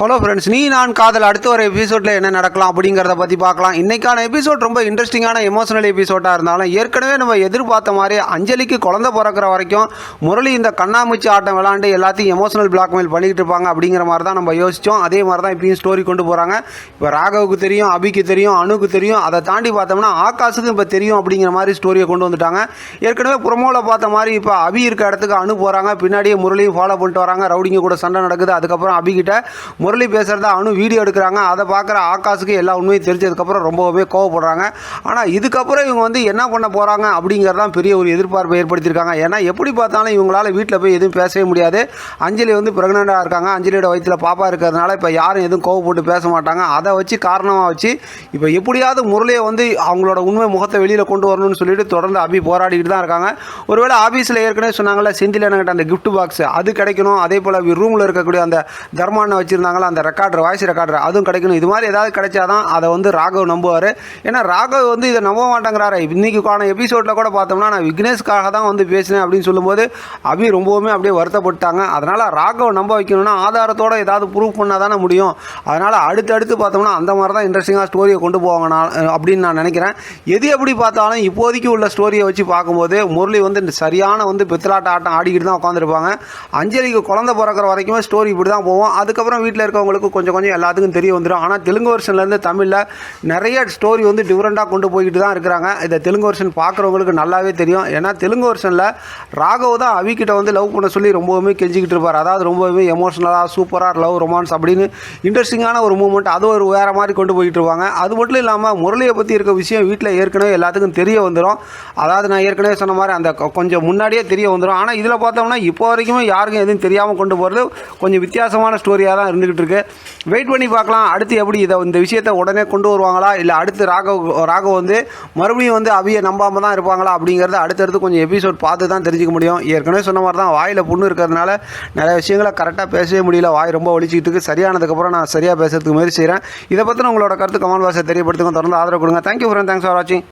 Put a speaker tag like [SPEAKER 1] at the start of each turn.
[SPEAKER 1] Hello friends நீ நான் காதல். அடுத்த ஒரு எபிசோடில் என்ன நடக்கலாம் அப்படிங்கிறத பற்றி பார்க்கலாம். இன்றைக்கான எபிசோட் ரொம்ப இன்ட்ரெஸ்டிங்கான எமோஷனல் எபிசோடாக இருந்தாலும் ஏற்கனவே நம்ம எதிர்பார்த்த மாதிரி அஞ்சலிக்கு குழந்தை பிறக்கிற வரைக்கும் முரளி இந்த கண்ணாமூச்சி ஆட்டம் விளாண்டு எல்லாத்தையும் எமோஷனல் பிளாக்மெயில் பண்ணிக்கிட்டு இருப்பாங்க அப்படிங்கிற மாதிரி தான் நம்ம யோசித்தோம் அதே மாதிரி தான் இப்பயும் ஸ்டோரி கொண்டு போகிறாங்க இப்போ ராகவுக்கு தெரியும் அபிக்கு தெரியும் அணுக்கு தெரியும். அதை தாண்டி பார்த்தோம்னா ஆகாஷுக்கு இப்போ தெரியும் அப்படிங்கிற மாதிரி ஸ்டோரியை கொண்டு வந்துட்டாங்க. ஏற்கனவே புறமோவில் பார்த்த மாதிரி இப்போ அபி இருக்க இடத்துக்கு அணு போகிறாங்க பின்னாடியே முரளியும் ஃபாலோ பண்ணிட்டு வராங்க. ரவுடிங்க கூட சண்டை நடக்குது. அதுக்கப்புறம் அபிகிட்ட முரளி பேசுகிறத அணு வீடியோ எடுக்கிறாங்க. அதை பார்க்குற ஆகாஷுக்கு எல்லா உண்மையும் தெரிஞ்சதுக்கப்புறம் ரொம்பவே கோவப்படுறாங்க. ஆனால் இதுக்கப்புறம் இவங்க வந்து என்ன பண்ண போகிறாங்க அப்படிங்கிறதான் பெரிய ஒரு எதிர்பார்ப்பை ஏற்படுத்தியிருக்காங்க. ஏன்னா எப்படி பார்த்தாலும் இவங்களால் வீட்டில் போய் எதுவும் பேசவே முடியாது. அஞ்சலி வந்து ப்ரெக்னெண்ட்டாக இருக்காங்க. அஞ்சலியோட வயிற்றில் பாப்பா இருக்கிறதுனால இப்போ யாரும் எதுவும் கோவப்பட்டு பேச மாட்டாங்க. அதை வச்சு காரணமாக வச்சு இப்போ எப்படியாவது முரளியை வந்து அவங்களோட உண்மை முகத்தை வெளியில் கொண்டு வரணும்னு சொல்லிட்டு தொடர்ந்து அபி போராடிக்கிட்டு தான் இருக்காங்க. ஒருவேளை ஆஃபீஸில் ஏற்கனவே சொன்னாங்கல்ல செந்தில் என்கிட்ட அந்த கிஃப்ட் பாக்ஸ் அது கிடைக்கணும். அதே போல் ரூமில் இருக்கக்கூடிய அந்த தர்மானை வச்சுருந்தாங்களா அந்த ரெக்கார்டர் வாய்ஸ் ரெக்கார்டர் அதுவும் கிடைக்கணும். இது மாதிரி ஏதாவது கிடைச்சாதான் அதை வந்து ராகவ் நம்புவார். ஏன்னா ராகவ் வந்து இதை நம்ப மாட்டேங்கிறாரு. இன்னைக்கான எபிசோடில் கூட பார்த்தோம்னா நான் விக்னேஷ்காக தான் வந்து பேசினேன் அப்படின்னு சொல்லும்போது அபி ரொம்பவுமே அப்படியே வருத்தப்பட்டாங்க. அதனால் ராகவ் நம்ப வைக்கணும்னா ஆதாரத்தோட ஏதாவது ப்ரூவ் பண்ணால் தானே முடியும். அதனால் அடுத்தடுத்து பார்த்தோம்னா அந்த மாதிரி தான் இன்ட்ரெஸ்டிங்காக ஸ்டோரியை கொண்டு போவாங்க நான் அப்படின்னு நான் நினைக்கிறேன். எது எப்படி பார்த்தாலும் இப்போதைக்கு உள்ள ஸ்டோரியை வச்சு பார்க்கும்போது முரளி வந்து சரியான வந்து பித்தலாட்ட ஆட்டம் ஆடிக்கிட்டு தான் உட்காந்துருப்பாங்க அஞ்சலிக்கு குழந்தை பிறக்கிற வரைக்குமே ஸ்டோரி இப்படி தான் போவோம் அதுக்கப்புறம் வீட்டில் இருக்கவங்களுக்கு கொஞ்சம் கொஞ்சம் எல்லாத்துக்கும் தெரிய வந்துடும் ஆனால் தெலுங்கு வருஷன்லேருந்து தமிழில் நிறைய ஸ்டோரி வந்து டிஃப்ரெண்ட்டாக கொண்டு போய்கிட்டு தான் இருக்கிறாங்க. இதை தெலுங்கு வருஷன் பார்க்குறவங்களுக்கு நல்லாவே தெரியும். ஏன்னா தெலுங்கு வருஷனில் ராகவ் தான் அவிக்கிட்ட வந்து லவ் பண்ண சொல்லி ரொம்பவுமே கெஞ்சிக்கிட்டு இருப்பார். அதாவது ரொம்பவுமே எமோஷனலாக சூப்பராக லவ் ரொமான்ஸ் அப்படின்னு இன்ட்ரெஸ்டிங்கான ஒரு மூமெண்ட் அது ஒரு வேறு மாதிரி கொண்டு போயிட்டு இருப்பாங்க. அது மட்டும் இல்லாமல் முரளியை பற்றி இருக்க விஷயம் வீட்டில் ஏற்கனவே எல்லாத்துக்கும் தெரிய வந்துடும் அதாவது நான் ஏற்கனவே சொன்ன மாதிரி அந்த கொஞ்சம் முன்னாடியே தெரிய வந்துடும் ஆனால் இதில் பார்த்தோம்னா இப்போ வரைக்குமே யாருக்கும் எதுவும் தெரியாமல் கொண்டு போகிறது கொஞ்சம் வித்தியாசமான ஸ்டோரியாக தான் இருந்துகிட்டு இருக்கு. வெயிட் பண்ணி பார்க்கலாம். அடுத்து எப்படி இதை இந்த விஷயத்தை உடனே கொண்டு வருவாங்களா? இல்லை அடுத்து ராகவ் ராகவ் வந்து மறுபடியும் வந்து அவியை நம்பாமல் தான் இருப்பாங்களா? அப்படிங்கிறத அடுத்தடுத்து கொஞ்சம் எபிசோட் பார்த்து தான் தெரிஞ்சுக்க முடியும். ஏற்கனவே சொன்ன மாதிரி தான் வாயில் புண்ணு இருக்கிறதுனால நிறைய விஷயங்களை கரெக்டாக பேசவே முடியல. வாய் ரொம்ப ஒழிச்சிக்கிட்டு இருக்கு. சரியானதுக்கப்புறம் நான் சரியாக பேசுறதுக்கு முயற்சி செய்கிறேன் இதை பற்றின உங்களோட கருத்து கமெண்ட் பாக்ஸை தெரியப்படுத்துங்க. தொடர்ந்து ஆதரவு கொடுங்க. தேங்க்யூ ஃப்ரெண்ட் தேங்க்ஸ் ஃபார் வாட்சிங்